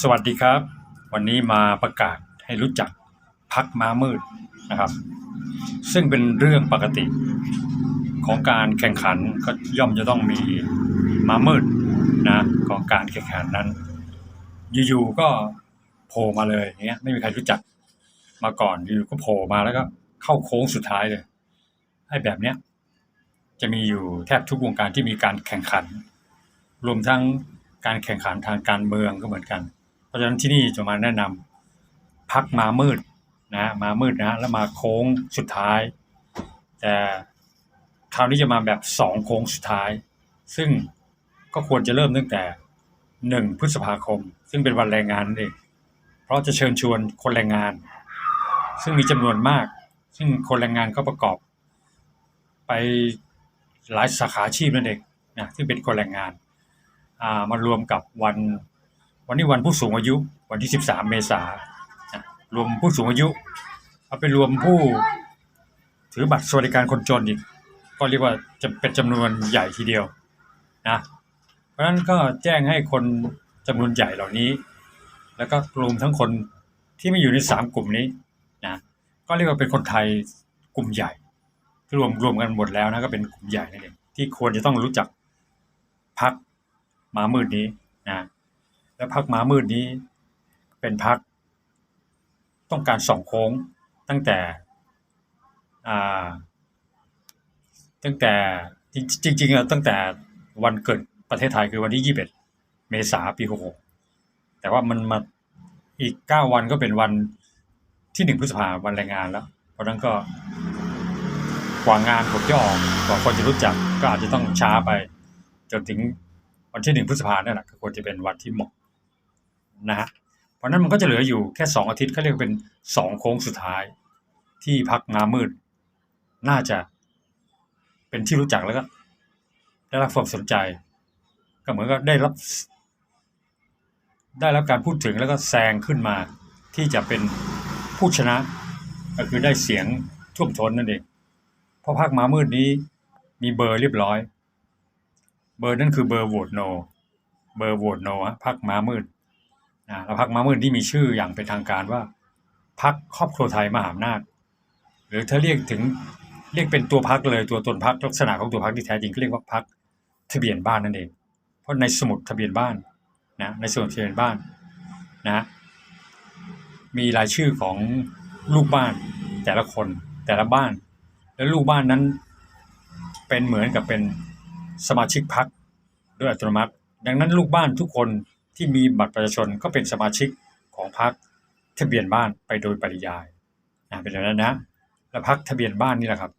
สวัสดีครับ วันนี้มาประกาศให้รู้จักพักม้ามืดนะครับ ซึ่งเป็นเรื่องปกติของการแข่งขันก็ย่อมจะต้องมีม้ามืดนะของการแข่งขันนั้น อยู่ๆก็โผล่มาเลยอย่างเงี้ยไม่มีใครรู้จักมาก่อนอยู่ๆก็โผล่มาแล้วก็เข้าโค้งสุดท้ายเลยไอ้แบบเนี้ยจะมีอยู่แทบทุกวงการที่มีการแข่งขัน รวมทั้ง การแข่งขันทางการเมืองก็เหมือนกัน เพราะฉะนั้นที่นี่จะมาแนะนำพักมามืดนะมามืดนะแล้วมาโค้งสุดท้าย แต่คราวนี้จะมาแบบสองโค้งสุดท้าย ซึ่งก็ควรจะเริ่มตั้งแต่หนึ่งพฤษภาคม ซึ่งเป็นวันแรงงานนั่เองเพราะจะเชิญชวนคนแรงงาน ซึ่งมีจำนวนมาก ซึ่งคนแรงงานก็ประกอบ ไปหลายสาขาอาชีพนั่นเองนะที่เป็นคนแรงงาน มารวมกับวันวันนี้วันผู้สูงอายุ วันที่ 13 เมษายนรวมผู้สูงอายุเอาไปรวมผู้ถือบัตรสวัสดิการคนจนอีกก็เรียกว่าจะเป็นจำนวนใหญ่ทีเดียวนะเพราะฉะนั้นก็แจ้งให้คนจำนวนใหญ่เหล่านี้ แล้วก็รวมทั้งคนที่ไม่อยู่ในสามกลุ่มนี้นะก็เรียกว่าเป็นคนไทยกลุ่มใหญ่รวมรวมกันหมดแล้วนะก็เป็นกลุ่มใหญ่นั่นเองที่ควรจะต้องรู้จักพัก ม้ามืดนี้นะและพักม้ามืดนี้ เป็นพักต้องการสองโค้งตั้งแต่อ่าตั้งแต่จริงๆอะตั้งแต่วันเกิดประเทศไทยคือวันที่ 21 เมษายนปี 66 แต่ว่ามันมาอีก 9 วันก็เป็นวันที่ 1 พฤษภาวันแรงงานแล้ว เพราะฉะนั้นก็กว่างานผมจะออกกว่าคนจะรู้จักก็อาจจะต้องช้าไป จนถึง วันที่หนึ่งพฤษภาเนี่ยแหละก็ควรจะเป็นวันที่เหมาะนะฮะเพราะนั้นมันก็จะเหลืออยู่แค่สองอาทิตย์เขาเรียกเป็นสองโค้งสุดท้าย ที่พักงามืด น่าจะเป็นที่รู้จักแล้วก็ได้รับความสนใจ ก็เหมือนกับได้รับ ได้รับการพูดถึงแล้วก็แซงขึ้นมา ที่จะเป็นผู้ชนะ ก็คือได้เสียงท่วมท้นนั่นเองเพราะพักมามืดนี้มีเบอร์เรียบร้อย เบอร์นั่นคือเบอร์โหวตโนเบอร์โหวตโนฮะพักม้ามืดนะแล้วพักม้ามืดที่มีชื่ออย่างเป็นทางการว่าพักครอบครัวไทยมหาอำนาจหรือถ้าเรียกถึงเรียกเป็นตัวพักเลยตัวตนพักลักษณะของตัวพักที่แท้จริงก็เรียกว่าพักทะเบียนบ้านนั่นเอง เพราะในสมุดทะเบียนบ้านนะในสมุดทะเบียนบ้านนะมีรายชื่อของลูกบ้านแต่ละคนแต่ละบ้าน แล้วลูกบ้านนั้นเป็นเหมือนกับเป็น สมาชิกพรรคด้วยอัตโนมัติ ดังนั้นลูกบ้านทุกคนที่มีบัตรประชาชนก็เป็นสมาชิกของพรรคทะเบียนบ้านไปโดยปริยายนะเป็นอย่างนั้นนะ และพรรคทะเบียนบ้านนี่แหละครับ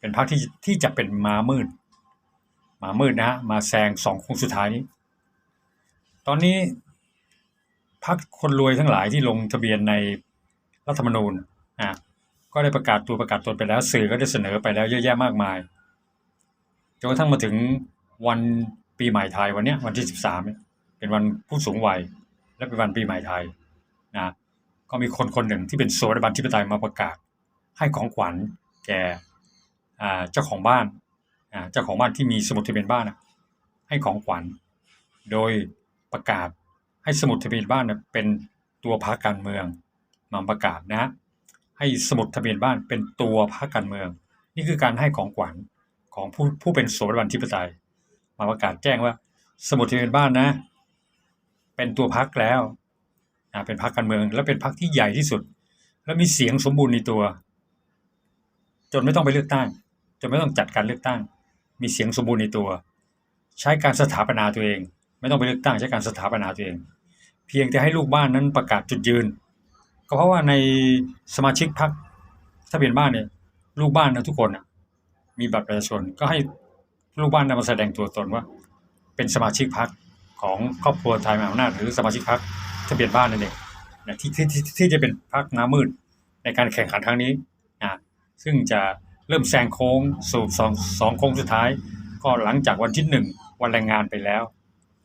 เป็นพรรคที่ที่จะเป็นมามืดมามืดนะมาแซงสองคงสุดท้ายนี้ ตอนนี้พรรคคนรวยทั้งหลายที่ลงทะเบียนในรัฐธรรมนูญนะก็ได้ประกาศตัวประกาศตนไปแล้ว สื่อก็ได้เสนอไปแล้วเยอะแยะมากมาย จนกระทั่งมาถึงวันปีใหม่ไทยวันเนี้ยวันที่ 13เนี่ยเป็นวันผู้สูงวัย และเป็นวันปีใหม่ไทยนะก็มีคนคนหนึ่งที่เป็นโซดาบันทิปไตยมาประกาศ ให้ของขวัญแก่เจ้าของบ้านเจ้าของบ้านที่มีสมุดทะเบียนบ้านนะให้ของขวัญ โดยประกาศให้สมุดทะเบียนบ้านเป็นตัวพรรคการเมืองมาประกาศนะ ให้สมุดทะเบียนบ้านเป็นตัวพรรคการเมือง นี่คือการให้ของขวัญ ของผู้ผู้เป็นสดาบันทิปไตยมาประกาศแจ้งว่า สมุดทะเบียนบ้านนะ เป็นตัวพักแล้วเป็นพักการเมือง และเป็นพักที่ใหญ่ที่สุด และมีเสียงสมบูรณ์ในตัว จนไม่ต้องไปเลือกตั้ง จนไม่ต้องจัดการเลือกตั้ง มีเสียงสมบูรณ์ในตัว ใช้การสถาปนาตัวเอง ไม่ต้องไปเลือกตั้งใช้การสถาปนาตัวเอง เพียงแต่ให้ลูกบ้านนั้นประกาศจุดยืน ก็เพราะว่าในสมาชิกพรรคทะเบียนบ้านเนี่ยลูกบ้านนะทุกคนนะ มีบัตรประชาชนก็ให้ลูกบ้านนำมาแสดงตัวตนว่า เป็นสมาชิกพรรคของครอบครัวไทยมหาอำนาจหรือสมาชิกพรรคทะเบียนบ้านนั่นเองนะที่ที่ที่จะเป็นพรรคน้ำมืดในการแข่งขันครั้งนี้นะซึ่งจะเริ่มแซงโค้งสู่สองสองโค้งสุดท้าย ก็หลังจากวันที่หนึ่งวันแรงงานไปแล้ว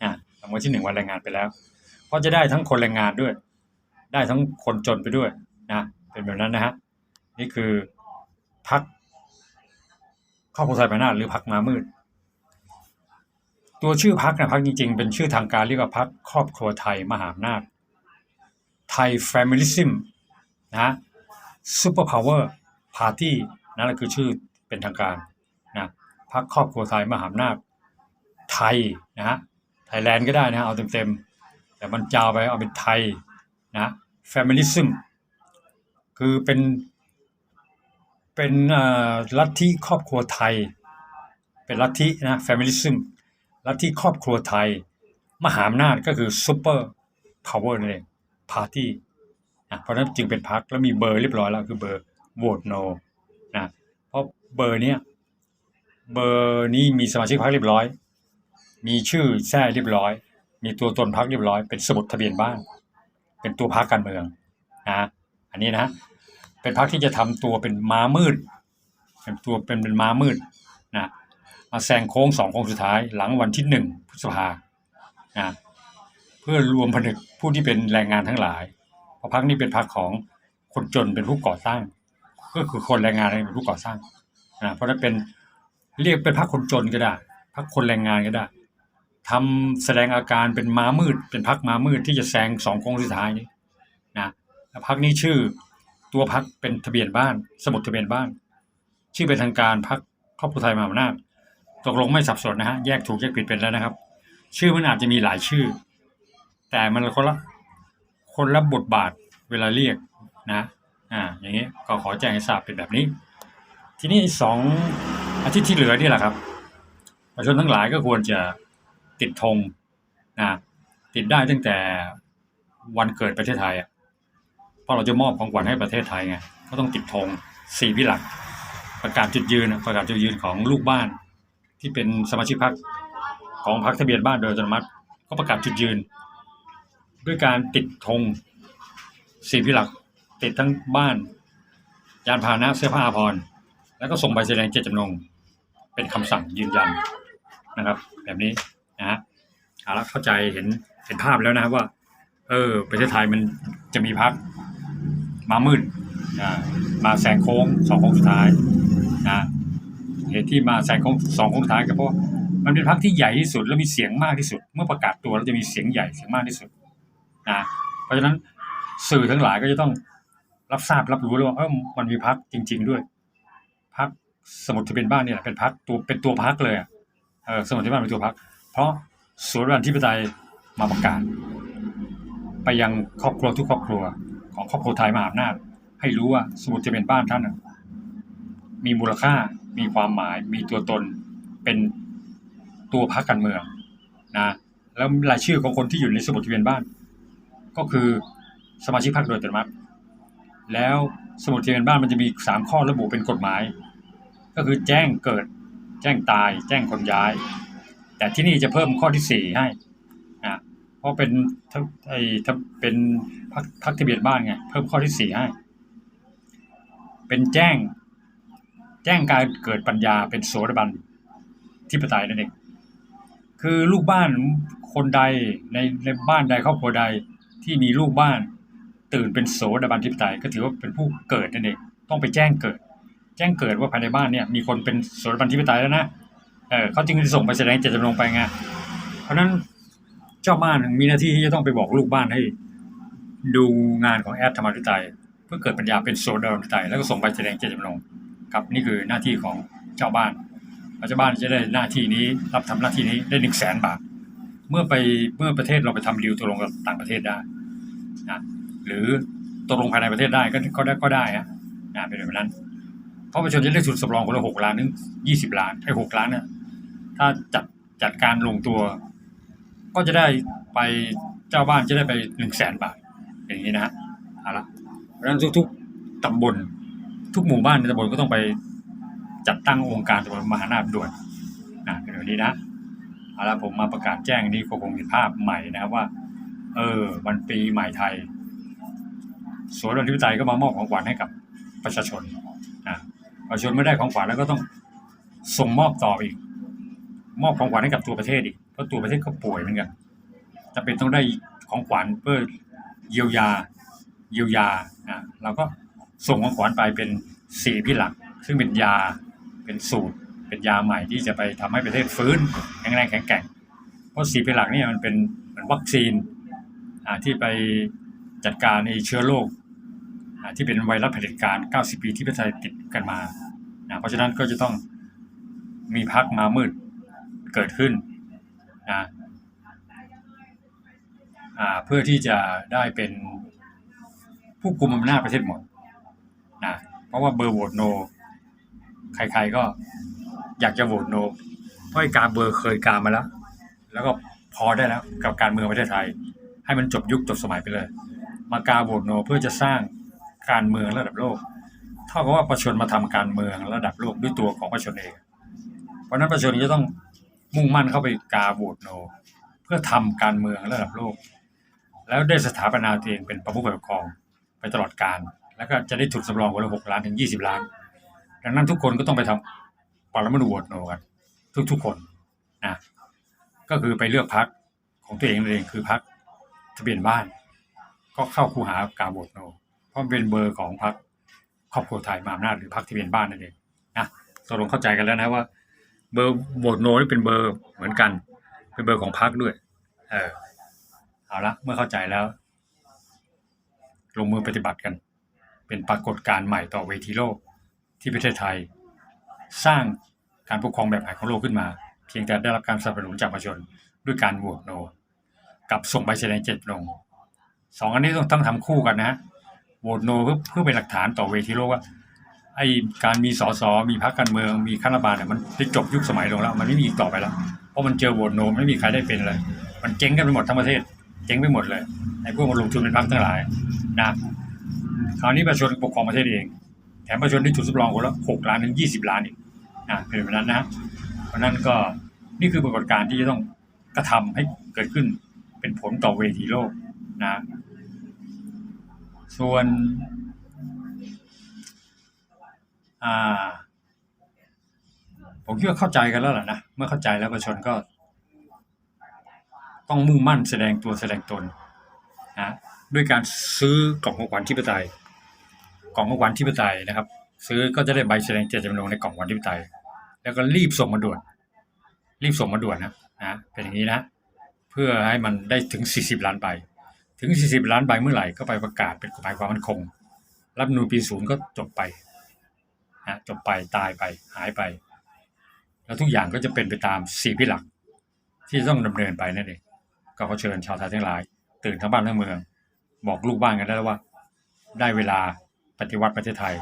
อ่าหลังวันที่หนึ่งวันแรงงานไปแล้ว เพราะจะได้ทั้งคนแรงงานด้วย ได้ทั้งคนจนไปด้วยนะเป็นแบบนั้นนะฮะนี่คือพร รคครอบครัวไทยมหาอำนาหรือพรรคม้ามืด ตัวชื่อพรรคนะพรรคจริงๆ เป็นชื่อทางการเรียกว่าพรรครอบครัวไทยมหาอำนาจไทยแฟมิลิซึมนะซูเปอร์พาวเวอร์พาร์ตี้นั่นแหละคือชื่อเป็นทางการนะพรรครอบครัวไทยมหาอำนาจไทยนะฮะไทยแลนด์ก็ได้นะฮะเอาเต็มๆ แต่มันจาวไปเอาเป็นไทยนะแฟมิลิซึมคือเป็น เป็นอ่อลัทธิครอบครัวไทย เป็นลัทธินะแฟมิลิซึมลัทธิครอบครัวไทย มหาอำนาจก็คือซูเปอร์พาวเวอร์นั่นเองพาร์ตี้นะเพราะฉะนั้นจึงเป็นพรรคแล้วมีเบอร์เรียบร้อยแล้วคือเบอร์โหวตโนนะเพราะเบอร์เนี้ยเบอร์นี้มีสมาชิกพรรคเรียบร้อย มีชื่อแท้เรียบร้อย มีตัวตนพรรคเรียบร้อย เป็นสมุดทะเบียนบ้าน เป็นตัวพรรคการเมืองนะอันนี้นะ เป็นพรรคที่จะทำตัวเป็นม้ามืดเป็นตัวเป็นเป็นม้ามืดนะมาแซงโค้งสองโค้งสุดท้ายหลังวันที่หนึ่งพฤษภานะเพื่อรวมผนึกผู้ที่เป็นแรงงานทั้งหลาย เพราะพรรคนี้เป็นพรรคของคนจนเป็นผู้ก่อตั้ง ก็คือคนแรงงานเป็นผู้ก่อสร้างนะเพราะนั้นเป็นเรียกเป็นพรรคคนจนก็ได้พรรคคนแรงงานก็ได้ทำแสดงอาการเป็นม้ามืด เป็นพรรคม้ามืดที่จะแซงสองโค้งสุดท้ายนี้นะแล้วพรรคนี้ชื่อ ตัวพักเป็นทะเบียนบ้าน สมุดทะเบียนบ้าน ชื่อเป็นทางการพักครอบครัวไทยมหาอำนาจตกลงไม่สับสนนะฮะแยกถูกแยกผิดเป็นแล้วนะครับ ชื่อมันอาจจะมีหลายชื่อ แต่มันคนละคนละบทบาทเวลาเรียกนะอ่าอย่างนี้ก็ขอแจ้งให้ทราบเป็นแบบนี้ ทีนี้สองอาทิตย์ที่เหลือนี่แหละครับประชาชนทั้งหลายก็ควรจะติดธงนะติดได้ตั้งแต่วันเกิดประเทศไทยอะ เพราะเราจะมอบของขวัญให้ประเทศไทยไงก็ต้องติดธงสี่พิหลัก ประกาศจุดยืนประกาศจุดยืนของลูกบ้าน ที่เป็นสมาชิกพรรคของพรรคทะเบียนบ้านโดยอัตโนมัติ ก็ประกาศจุดยืน ด้วยการติดธงสี่พิหลัก ติดทั้งบ้าน ยานพาหนะเสื้อผ้าอาภรณ์แล้วก็ส่งใบแสดงเจตจำนง เป็นคำสั่งยืนยันนะครับ แบบนี้นะฮะเอาละเข้าใจเห็นเห็นภาพแล้วนะครับว่า เออประเทศไทยมันจะมีพัก มามืดอ่ามาแซงโค้งสองโค้งสุดท้ายนะเหตุที่มาแซงโค้งสองโค้งสุดท้ายก็เพราะมันเป็นพักที่ใหญ่ที่สุดและมีเสียงมากที่สุด เมื่อประกาศตัวแล้วจะมีเสียงใหญ่เสียงมากที่สุดนะเพราะฉะนั้นสื่อทั้งหลายก็จะต้องรับทราบรับรู้แล้วว่าเออมันมีพักจริง ๆด้วยพักสมุดทะเบียนบ้านเนี่ยเป็นพักตัวเป็นตัวพักเลยเออสมุดทะเบียนบ้านเป็นตัวพัก เพราะศูนรันธิปไตยมาประกาศ ไปยังครอบครัวทุกครอบครัว ของครอบครัวไทยมหาอำนาจให้รู้ว่าสมุดทะเบียนบ้านท่านมีมูลค่ามีความหมาย มีตัวตนเป็นตัวพรรคการเมืองนะแล้วรายชื่อของคนที่อยู่ในสมุดทะเบียนบ้าน ก็คือสมาชิกพรรคโดยอัตโนมัติแล้วสมุดทะเบียนบ้านมันจะมีสามข้อระบุเป็นกฎหมาย ก็คือแจ้งเกิด แจ้งตาย แจ้งคนย้าย แต่ที่นี่จะเพิ่มข้อที่สี่ให้ เพราะเป็นทะไอ้ทะเป็นพักพักทะเบียนบ้านไง เพิ่มข้อที่สี่ให้ เป็นแจ้ง แจ้งการเกิดปัญญาเป็นโสดาบันที่ปไตยนั่นเองคือลูกบ้านคนใดในในบ้านใดครอบครัวใดที่มีลูกบ้าน ตื่นเป็นโสดาบันทิปไตยก็ถือว่าเป็นผู้เกิดนั่นเองต้องไปแจ้งเกิด แจ้งเกิดว่าภายในบ้านเนี่ยมีคนเป็นโสดาบันทิปไตยแล้วนะเออเขาจึงจะส่งไปแสดงเจตจำนงไปไงเพราะนั้น เจ้าบ้านมีหน้าที่ที่จะต้องไปบอกลูกบ้านให้ ดูงานของแอดธรรมาธิไตยเพื่อเกิดปัญญาเป็นโซดาธิปไตยแล้วก็ส่งใบแสดงเจตจำนงครับนี่คือหน้าที่ของเจ้าบ้านเจ้าบ้านจะได้หน้าที่นี้รับทำหน้าที่นี้ได้หนึ่งแสนบาท เมื่อไปเมื่อประเทศเราไปทำดีลตกลงกับต่างประเทศได้นะหรือตกลงภายในประเทศได้ก็ก็ได้ก็ได้ฮะนะเป็นแบบนั้น เพราะประชาชนจะได้สุดสำรองคนละหกล้านถึงยี่สิบล้านไอ้หกล้านเนี่ยถ้าจัดจัดการลงตัว ก็จะได้ไปเจ้าบ้านจะได้ไปหนึ่งแสนบาท อย่างนี้นะฮะเอาละเพราะฉะนั้นทุกๆตำบลทุกหมู่บ้านในตำบลก็ต้องไปจัดตั้งองค์การตำบลมหานาคด่วนนะเป็นแบบนี้นะเอาละผมมาประกาศแจ้งนี่ก็คงเห็นภาพใหม่นะครับว่า เออวันปีใหม่ไทยสวนอธิปไตยก็มามอบของขวัญให้กับประชาชนนะประชาชนไม่ได้ของขวัญแล้วก็ต้องส่งมอบต่ออีก มอบของขวัญให้กับตัวประเทศอีก ราะตัวประเทศก็ป่วยเหมือนกันจำเป็นต้องได้ของขวัญเพื่อเยียวยา เยียวยาอะเราก็ส่งของขวัญไปเป็นสี่พี่หลัก ซึ่งเป็นยาเป็นสูตร เป็นยาใหม่ที่จะไปทำให้ประเทศฟื้นแข็งแรงแข็งแกร่งเพราะสี่พี่หลักนี่มันเป็นเหมือนวัคซีนอ่าที่ไปจัดการไอ้เชื้อโรคอ่าที่เป็นไวรัสเผด็จการ 90 ปีที่ประเทศไทยติดกันมานะเพราะฉะนั้นก็จะต้องมีพักมามืดเกิดขึ้น นะเพื่อที่จะได้เป็นผู้กุมอำนาจประเทศหมดนะเพราะว่าเบอร์โหวตโน ใครๆก็อยากจะโหวตโน เพราะการเบอร์เคยการมาแล้ว แล้วก็พอได้แล้วกับการเมืองประเทศไทย ให้มันจบยุคจบสมัยไปเลย มากาโหวตโนเพื่อจะสร้างการเมืองระดับโลก เท่ากับว่าประชาชนมาทำการเมืองระดับโลกด้วยตัวของประชาชนเอง เพราะนั้นประชาชนจะต้อง มุ่งมั่นเข้าไปกาโหวตโน เพื่อทำการเมืองระดับโลก แล้วได้สถาปนาตัวเองเป็นประมุขฝ่ายปกครองไปตลอดการ แล้วก็จะได้ทุนสำรองคนละหกล้านถึงยี่สิบล้าน ดังนั้นทุกคนก็ต้องไปทำปรมาณูโหวตโนกันทุกๆคนนะก็คือไปเลือกพักของตัวเองนั่นเองคือพักทะเบียนบ้าน ก็เข้าคูหากาโหวตโน เพราะเป็นเบอร์ของพักครอบครัวไทยมาอำนาจหรือพักทะเบียนบ้านนั่นเองนะตกลงเข้าใจกันแล้วนะว่า เบอร์โหวตโนนี่เป็นเบอร์เหมือนกัน เป็นเบอร์ของพักด้วย เออเอาละเมื่อเข้าใจแล้ว ลงมือปฏิบัติกัน เป็นปรากฏการณ์ใหม่ต่อเวทีโลกที่ประเทศไทย สร้างการปกครองแบบใหม่ของโลกขึ้นมา เพียงแต่ได้รับการสนับสนุนจากประชาชนด้วยการโหวตโน กับส่งใบแสดงเจตจำนงสองอันนี้ต้องต้องทำคู่กันนะฮะโหวตโนเพื่อเพื่อเป็นหลักฐานต่อเวทีโลกว่า ไอ้การมีสสมีพรรคการเมืองมีข้าราชการเนี่ยมันได้จบยุคสมัยลงแล้ว มันไม่มีอีกต่อไปแล้วเพราะมันเจอโหวตโนไม่มีใครได้เป็นเลย มันเจ๊งกันไปหมดทั้งประเทศ เจ๊งไปหมดเลยไอ้พวกมาลงทุนเป็นพรรคทั้งหลายนะคราวนี้ประชาชนปกครองประเทศเองแถมประชาชนได้ทุนสำรองคนละหกล้านถึงยี่สิบล้านอีกนะเป็นแบบนั้นนะเพราะนั้นก็นี่คือปรากฏการณ์ที่จะต้องกระทำให้เกิดขึ้นเป็นผลต่อเวทีโลกนะส่วน อ่า ผมคิดว่าเข้าใจกันแล้วแหละนะ เมื่อเข้าใจแล้วประชาชนก็ ต้องมุ่งมั่นแสดงตัวแสดงตนนะด้วยการซื้อกล่องของขวัญที่ปไตยกล่องของขวัญที่ปไตยนะครับ ซื้อก็จะได้ใบแสดงเจตจำนงในกล่องขวัญที่ปไตยแล้วก็รีบส่งมาด่วน รีบส่งมาด่วนนะนะเป็นอย่างนี้นะ เพื่อให้มันได้ถึง 40 ล้านใบถึง 40 ล้านใบเมื่อไหร่ก็ไปประกาศเป็นกฎหมายความมั่นคง รัฐธรรมนูญปีศูนย์ก็จบไป นะจบไปตายไปหายไป แล้วทุกอย่างก็จะเป็นไปตามสี่พิหลัก ที่ต้องดำเนินไปนั่นเองก็ขอเชิญชาวไทยทั้งหลาย ตื่นทั้งบ้านทั้งเมือง บอกลูกบ้านกันได้แล้วว่า ได้เวลาปฏิวัติประเทศไทย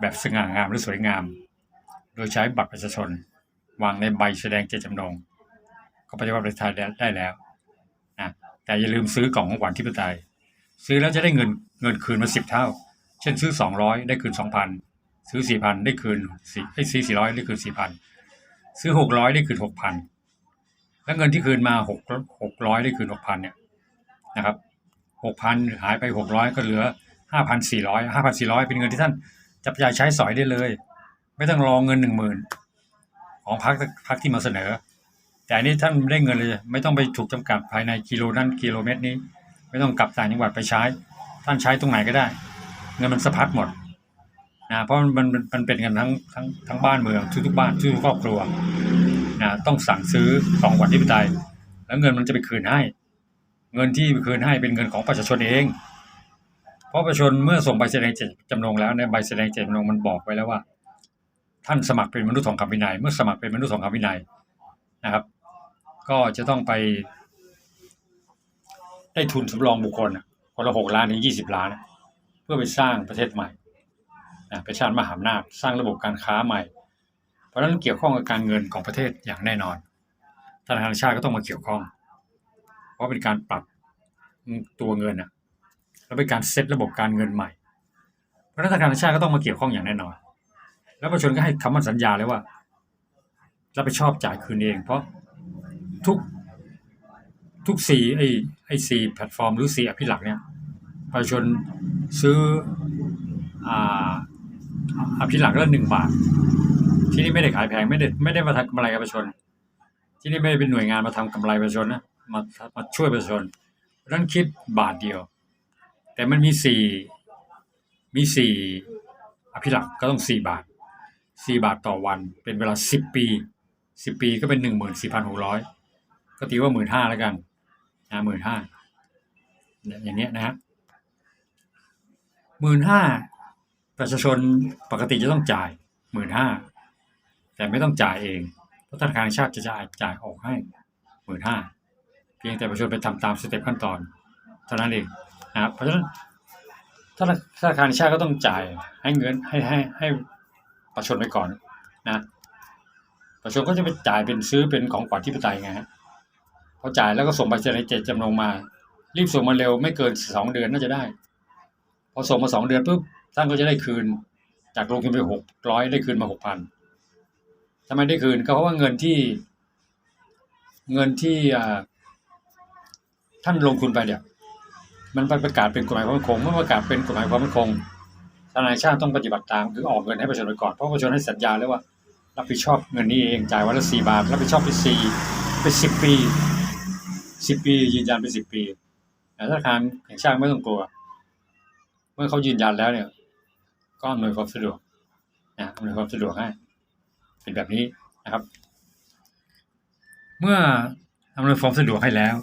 แบบสง่างามและสวยงาม โดยใช้บัตรประชาชน วางในใบแสดงเจตจำนงก็ปฏิวัติประเทศไทยได้แล้วนะแต่อย่าลืมซื้อกล่องของขวัญที่ปไตยซื้อแล้วจะได้เงินเงินคืนมาสิบเท่า เช่นซื้อสองร้อยได้คืนสองพัน ซื้อสี่พันได้คืนสี่ให้ซื้อสี่ร้อยได้คืนสี่พันซื้อหกร้อยได้คืนหกพันแล้วเงินที่คืนมาหกหกร้อยได้คืนหกพันเนี่ยนะครับหกพันหายไปหกร้อยก็เหลือห้าพันสี่ร้อยห้าพันสี่ร้อยเป็นเงินที่ท่านจับจ่ายใช้สอยได้เลย ไม่ต้องรอเงินหนึ่งหมื่นของพักพักที่มาเสนอ แต่อันนี้ท่านได้เงินเลย ไม่ต้องไปถูกจำกัดภายในกิโลนั้นกิโลเมตรนี้ ไม่ต้องกลับต่างจังหวัดไปใช้ ท่านใช้ตรงไหนก็ได้ เงินมันสะพัดหมด นะเพราะมันมันมันเป็นกันทั้งทั้งทั้งบ้านเมืองทุกทุกๆบ้านทุกครอบครัวนะต้องสั่งซื้อของขวัญที่ปไตย แล้วเงินมันจะไปคืนให้ เงินที่คืนให้เป็นเงินของประชาชนเอง เพราะประชาชนเมื่อส่งใบแสดงเจตจำนงแล้วในใบแสดงเจตจำนงมันบอกไว้แล้วว่า ท่านสมัครเป็นมนุษย์ของคำวินัย เมื่อสมัครเป็นมนุษย์ของคำวินัยนะครับ ก็จะต้องไป ได้ทุนสำรองบุคคลคนละหกล้านถึงยี่สิบล้าน เพื่อไปสร้างประเทศใหม่ นะไปสร้างมหาอำนาจสร้างระบบการค้าใหม่ เพราะนั้นเกี่ยวข้องกับการเงินของประเทศอย่างแน่นอนธนาคารชาติก็ต้องมาเกี่ยวข้อง เพราะเป็นการปรับตัวเงินอะแล้วเป็นการเซตระบบการเงินใหม่ เพราะนั้นธนาคารชาติก็ต้องมาเกี่ยวข้องอย่างแน่นอน แล้วประชาชนก็ให้คำมั่นสัญญาเลยว่ารับผิดชอบจ่ายคืนเอง เพราะทุกทุกสี่ไอ้ไอ้สี่แพลตฟอร์มหรือสี่อภิหลักเนี่ยประชาชนซื้ออ่า อภิหลักละหนึ่งบาท ที่นี่ไม่ได้ขายแพงไม่ได้ไม่ได้มาทำกำไรกับประชาชน ที่นี่ไม่ได้เป็นหน่วยงานมาทำกำไรประชาชนนะมามาช่วยประชาชนรั้นคิดบาทเดียว แต่มันมีสี่มีสี่อภิหลักก็ต้องสี่บาทสี่บาทต่อวันเป็นเวลาสิบปีสิบปีก็เป็นหนึ่งหมื่นสี่พันหกร้อยก็ตีว่าหมื่นห้าแล้วกันนะหมื่นห้าอย่างเงี้ยนะฮะหมื่นห้า ประชาชนปกติจะต้องจ่ายหมื่นห้าแต่ไม่ต้องจ่ายเองเพราะธนาคารชาติจะจ่ายจ่ายออกให้หมื่นห้าเพียงแต่ประชาชนไปทำตามสเต็ปขั้นตอนเท่านั้นเองนะครับเพราะฉะนั้นธนาคารชาติก็ต้องจ่ายให้เงินให้ให้ให้ประชาชนไปก่อนนะประชาชนก็จะไปจ่ายเป็นซื้อเป็นของขวัญที่ปไตยไงฮะพอจ่ายแล้วก็ส่งใบเสนอเจตจำนงมา รีบส่งมาเร็วไม่เกินสองเดือนน่าจะได้ พอส่งมาสองเดือนปุ๊บ ท่านก็จะได้คืน จากลงทุนไปหกร้อยได้คืนมาหกพันทำไมได้คืนก็เพราะว่าเงินที่ เงินที่ท่านลงทุนไปเนี่ย มันไปประกาศเป็นกฎหมายความมั่นคงเมื่อประกาศเป็นกฎหมายความมั่นคงธนารชาติต้องปฏิบัติตามคือออกเงินให้ประชาชนก่อนเพราะประชาชนให้สัญญาแล้วว่า รับผิดชอบเงินนี้เองจ่ายวันละสี่บาทรับผิดชอบไปสี่เป็นสิบปีสิบปี ยืนยันเป็นสิบปีแต่ธนาคารแห่งชาติไม่ต้องกลัว เมื่อเขายืนยันแล้วเนี่ย ก็อำนวยความสะดวกนะอำนวยความสะดวกให้เป็นแบบนี้นะครับ เมื่ออำนวยความสะดวกให้แล้ว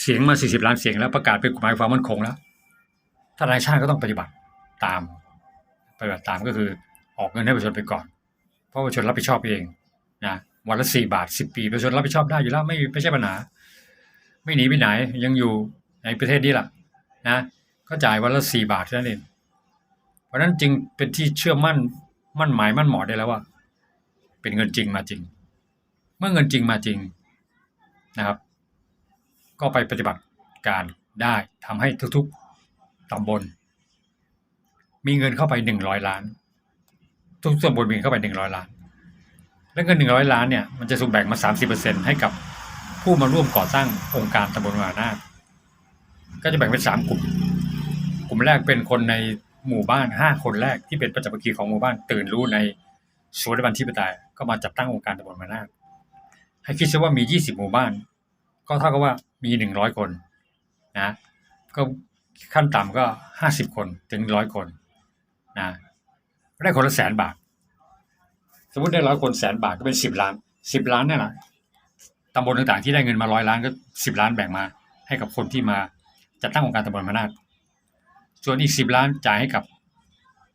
เสียงมา 40 ล้านเสียงแล้วประกาศเป็นกฎหมายความมั่นคงแล้วทนายชาติก็ต้องปฏิบัติตาม ปฏิบัติตามก็คือออกเงินให้ประชาชนไปก่อน เพราะประชาชนรับผิดชอบเองนะวันละสี่บาทสิบปีประชาชนรับผิดชอบได้อยู่แล้วไม่ไม่ใช่ปัญหา ไม่หนีไปไหนยังอยู่ในประเทศนี้แหละนะก็จ่ายวันละสี่บาทเท่านั้นเอง ราะนั้นจึงเป็นที่เชื่อมั่นมั่นหมายมั่นหมอได้แล้วว่า เป็นเงินจริงมาจริง เมื่อเงินจริงมาจริงนะครับ ก็ไปปฏิบัติการได้ทำให้ทุกๆตำบล มีเงินเข้าไปหนึ่งร้อยล้าน ทุกตำบลมีเข้าไปหนึ่งร้อยล้าน และเงินหนึ่งร้อยล้านเนี่ยมันจะถูกแบ่งมาสามสิบเปอร์เซ็นให้กับผู้มาร่วมก่อสร้างองค์การตำบลวานาก็จะแบ่งเป็นสามกลุ่ม กลุ่มแรกเป็นคนใน หมู่บ้านห้าคนแรกที่เป็นประจักษ์พรรคีของหมู่บ้านตื่นรู้ในสวนบันทิปไตยก็มาจัดตั้งองค์การตำบลมานาถให้คิดซะว่ามียี่สิบหมู่บ้าน ก็เท่ากับว่ามีหนึ่งร้อยคนนะก็ขั้นต่ำก็ห้าสิบคนถึงร้อยคนนะได้คนละแสนบาท สมมติได้ร้อยคนแสนบาทก็เป็นสิบล้านสิบล้านนี่แหละตำบลต่างๆที่ได้เงินมาร้อยล้านก็สิบล้านแบ่งมา ให้กับคนที่มาจัดตั้งองค์การตำบลมานาถ ส่วนอีกสิบล้านจ่ายให้กับ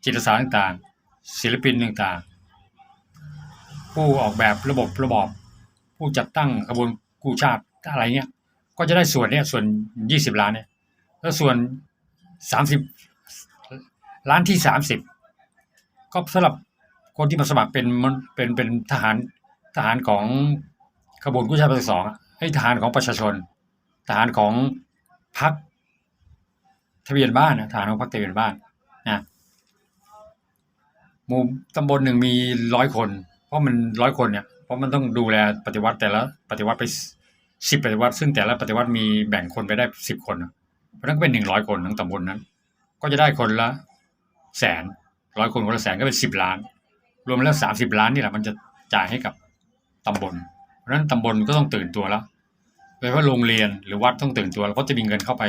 จิตอาสาต่างๆ ศิลปินต่างๆ ผู้ออกแบบระบบระบอบ ผู้จัดตั้งขบวนกู้ชาติอะไรเงี้ย ก็จะได้ส่วนเนี้ยส่วนยี่สิบล้านเนี่ยแล้วส่วนสามสิบล้านที่สามสิบก็สำหรับคนที่มาสมัครเป็นเป็นเป็นทหารทหารของขบวนกู้ชาติภาคสองอะให้ทหารของประชาชน ทหารของพรรค ทะเบียนบ้านนะทหารของพรรคทะเบียนบ้านนะหมู่ตำบลหนึ่งมีร้อยคน เพราะมันร้อยคนเนี่ยเพราะมันต้องดูแลปฏิวัติแต่ละปฏิวัติไปสิบปฏิวัติ ซึ่งแต่ละปฏิวัติมีแบ่งคนไปได้สิบคนเพราะนั้นก็เป็นหนึ่งร้อยคนทั้งตำบลนั้น ก็จะได้คนละแสนร้อยคนคนละแสนก็เป็นสิบล้าน รวมแล้วสามสิบล้านนี่แหละมันจะจ่ายให้กับตำบล เพราะฉะนั้นตำบลก็ต้องตื่นตัวแล้วโดยเฉพาะโรงเรียนหรือวัดต้องตื่นตัวแล้วก็จะมีเงินเข้าไป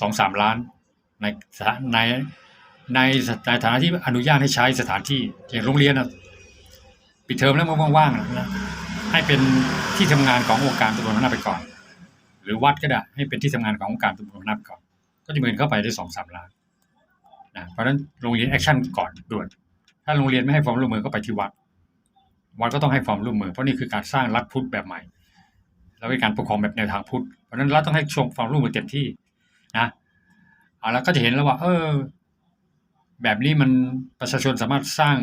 สองสามล้านในในในในฐานะที่อนุญาตให้ใช้สถานที่อย่างโรงเรียนนะปิดเทอมแล้วมันว่างๆนะให้เป็นที่ทำงานขององค์การตำรวจนาไปก่อน หรือวัดก็ได้ให้เป็นที่ทำงานขององค์การตำรวจนาไปก่อน ก็จะเงินเข้าไปได้สองสามล้านนะเพราะฉะนั้นโรงเรียนแอคชั่นก่อนด่วนถ้าโรงเรียนไม่ให้ความร่วมมือก็ไปที่วัด วัดก็ต้องให้ความร่วมมือเพราะนี่คือการสร้างรัฐพุทธแบบใหม่ แล้วเป็นการปกครองแบบแนวทางพุทธเพราะฉะนั้นรัฐต้องให้ชมความร่วมมือเต็มที่ นะเอาแล้วก็จะเห็นแล้วว่า เออ แบบนี้มันประชาชนสามารถสร้าง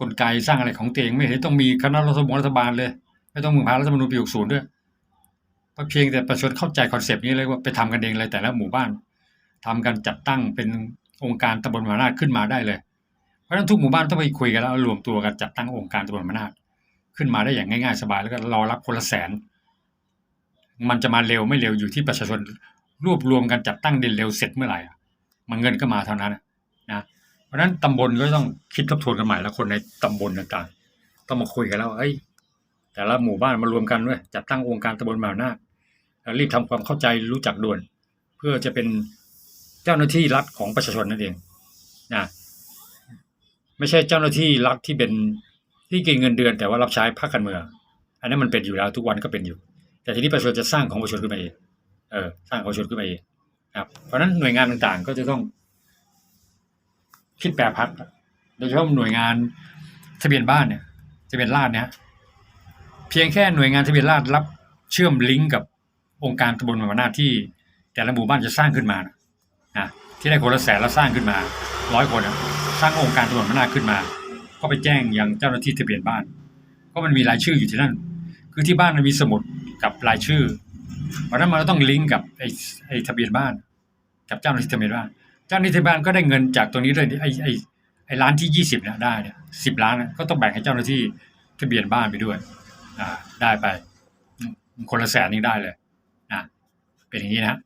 กลไกสร้างอะไรของตัวเองไม่เห็นต้องมีคณะรัฐมนตรีรัฐบาลเลย ไม่ต้องมึงพารัฐธรรมนูญปี60ด้วยเพียงแต่ประชาชนเข้าใจคอนเซปต์นี้เลยว่าไปทำกันเองเลยแต่ละหมู่บ้านทำกันจัดตั้งเป็นองค์การตำบลมานาถขึ้นมาได้เลย เพราะฉะนั้นทุกหมู่บ้านต้องไปคุยกันแล้วรวมตัวกันจัดตั้งองค์การตำบลมานาถขึ้นมาได้อย่างง่ายๆสบายแล้วก็รอรับคนละแสน มันจะมาเร็วไม่เร็วอยู่ที่ประชาชน รวบรวมกันจัดตั้งเด่นเร็วเสร็จเมื่อไหร่อะมันเงินก็มาเท่านั้นนะเพราะฉะนั้นตำบลก็ต้องคิดทบทวนกันใหม่แล้วคนในตำบลต่างๆ ต้องมาคุยกันแล้วเอ้ยแต่ละหมู่บ้านมารวมกันด้วยจัดตั้งองค์การตำบลมานาถแล้วรีบทำความเข้าใจรู้จักด่วน เพื่อจะเป็นเจ้าหน้าที่รัฐของประชาชนนั่นเองนะไม่ใช่เจ้าหน้าที่รัฐที่เป็นที่กินเงินเดือน แต่ว่ารับใช้พรรคการเมืองอันนั้นมันเป็นอยู่แล้วทุกวันก็เป็นอยู่ แต่ทีนี้ประชาชนจะสร้างของประชาชนขึ้นมาเอง เออสร้างขอชาชนขึ้นมาเองครับ เพราะฉะนั้นหน่วยงานต่างๆ ก็จะต้องคิดแปรพักโดยเฉพาะหน่วยงานทะเบียนบ้านเนี่ยทะเบียนราษฎรเนี่ยเพียงแค่หน่วยงานทะเบียนราษฎรรับเชื่อมลิงก์กับองค์การตำบลหมู่บ้านที่ แต่ละหมู่บ้านจะสร้างขึ้นมานะนะที่ได้คนละแสนแล้วสร้างขึ้นมาร้อยคนนะสร้างองค์การตำบลหมู่บ้าขึ้นมา ก็ไปแจ้งยังเจ้าหน้าที่ทะเบียนบ้าน ก็มันมีรายชื่ออยู่ที่นั่น คือที่บ้านมันมีสมุดกับรายชื่อ เพราะนั้นมันต้องลิงก์กับไอ้ไอ้ทะเบียนบ้าน กับเจ้าหน้าที่ทะเบียนบ้าน เจ้าหน้าที่ทะเบียนบ้านก็ได้เงินจากตรงนี้ด้วยไอ้ไอ้ไอ้ร้านที่ยี่สิบเนี่ยได้เนี่ยสิบล้านนะก็ต้องแบ่งให้เจ้าหน้าที่ทะเบียนบ้านไปด้วย อ่า ได้ไป คนละแสนนี่ได้เลยนะเป็นอย่างนี้นะ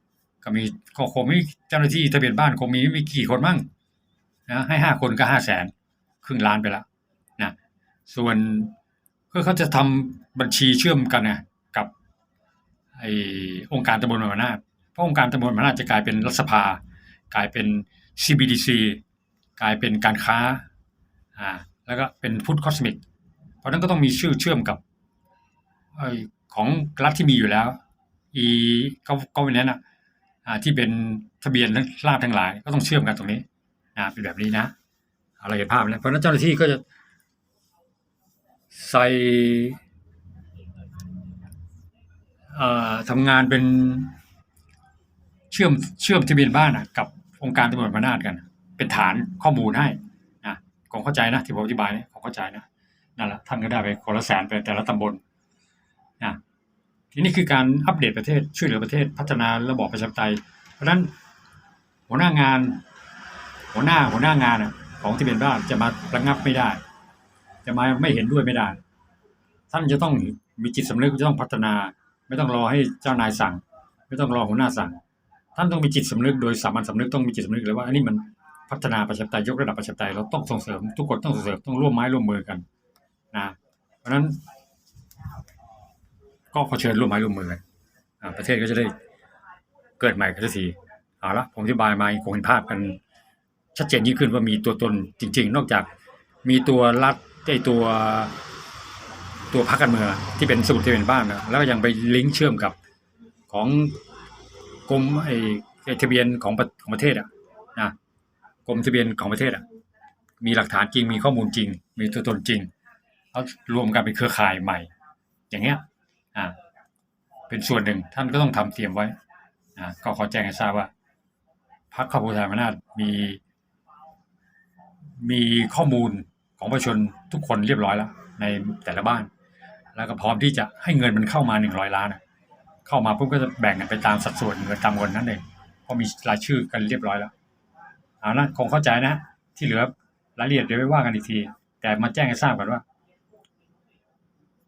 ก็มีก็คงม่เจ้าหน้าที่ทะเบียนบ้านคงมีไม่กี่คนมั่งนะให้ห้าคนก็ห้าแสนครึ่งล้านไปล้วนะส่วนก็เขาจะทำบัญชีเชื่อมกันนะกับ ไอองค์การตำบลมู่บ้านเพราะองค์การตำบลมู่บ้านจะกลายเป็นรัฐสภา กลายเป็น CBDC กลายเป็นการค้าอ่าแล้วก็เป็นพุทธคอสมิกเพราะนั้นก็ต้องมีชื่อเชื่อมกับไอของรัฐที่มีอยู่แล้ว อีก็ก็เป็นนั้นอะอ่าที่เป็นทะเบียนราษฎร์ทั้งหลาย ก็ต้องเชื่อมกันตรงนี้อ่าเป็นแบบนี้นะเอาเราเห็นภาพแล้วเพราะนั้นเจ้าหน้าที่ก็จะใส่ ทำงานเป็นเชื่อมเชื่อมทะเบียนบ้านอะกับองค์การตำรวจมานาดกัน เป็นฐานข้อมูลให้นะผมเข้าใจนะที่ผมอธิบายเนี่ยผมเข้าใจนะนั่นแหละท่านก็ได้ไปคนละแสนไปแต่ละตำบลนะทีนี้คือการอัปเดตประเทศช่วยเหลือประเทศพัฒนาระบอบประชาธิปไตย เพราะฉะนั้นหัวหน้างาน หัวหน้าหัวหน้างานของทะเบียนบ้านจะมาระงับไม่ได้ จะมาไม่เห็นด้วยไม่ได้ ท่านจะต้องมีจิตสำนึกจะต้องพัฒนา ไม่ต้องรอให้เจ้านายสั่ง ไม่ต้องรอหัวหน้าสั่ง ท่านต้องมีจิตสำนึกโดยสามัญสำนึกต้องมีจิตสำนึกเลยว่าอันนี้มันพัฒนาประชาธิปไตยยกระดับประชาธิปไตยเราต้องส่งเสริม ทุกคนต้องส่งเสริมต้องร่วมไม้ร่วมมือกันนะเพราะฉะนั้นก็ขอเชิญร่วมไม้ร่วมมือประเทศก็จะได้เกิดใหม่กันสักทีเอาละผมอธิบายมาคงเห็นภาพกัน ชัดเจนยิ่งขึ้นว่ามีตัวตนจริง ๆ นอกจากมีตัวรัฐไอตัว ตัวพรรคการเมืองที่เป็นสมุดทะเบียนบ้านนะแล้วก็ยังไปลิงก์เชื่อมกับของกรมไอ้ทะเบียนของประของประเทศอะนะกรมทะเบียนของประเทศอะ มีหลักฐานจริงมีข้อมูลจริง มีตัวตนจริงแล้วรวมกันเป็นเครือข่ายใหม่ อย่างเงี้ยอ่าเป็นส่วนหนึ่งท่านก็ต้องทำเตรียมไว้อ่าก็ขอแจ้งให้ทราบว่าพรรคข้าพุทธามนาถมีมีข้อมูลของประชาชนทุกคนเรียบร้อยแล้ว ในแต่ละบ้าน แล้วก็พร้อมที่จะให้เงินมันเข้ามาหนึ่งร้อยล้านเข้ามาปุ๊บก็จะแบ่งกันไปตามสัดส่วนเงินตามเงินนั้นเองเพราะมีรายชื่อกันเรียบร้อยแล้วเอานะคงเข้าใจนะ ที่เหลือรายละเอียดเดี๋ยวไปว่ากันอีกที แต่มาแจ้งให้ทราบกันว่า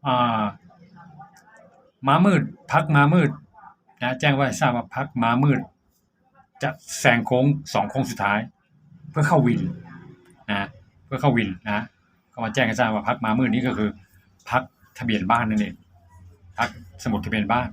อ่าม้ามืดพักม้ามืดนะแจ้งว่าทราบว่าพักม้ามืด จะแซงโค้งสองโค้งสุดท้าย เพื่อเข้าวินนะเพื่อเข้าวินนะก็มาแจ้งให้ทราบว่าพักม้ามืดนี้ก็คือพัก ทะเบียนบ้านนั่นเองพักสมุดทะเบียนบ้าน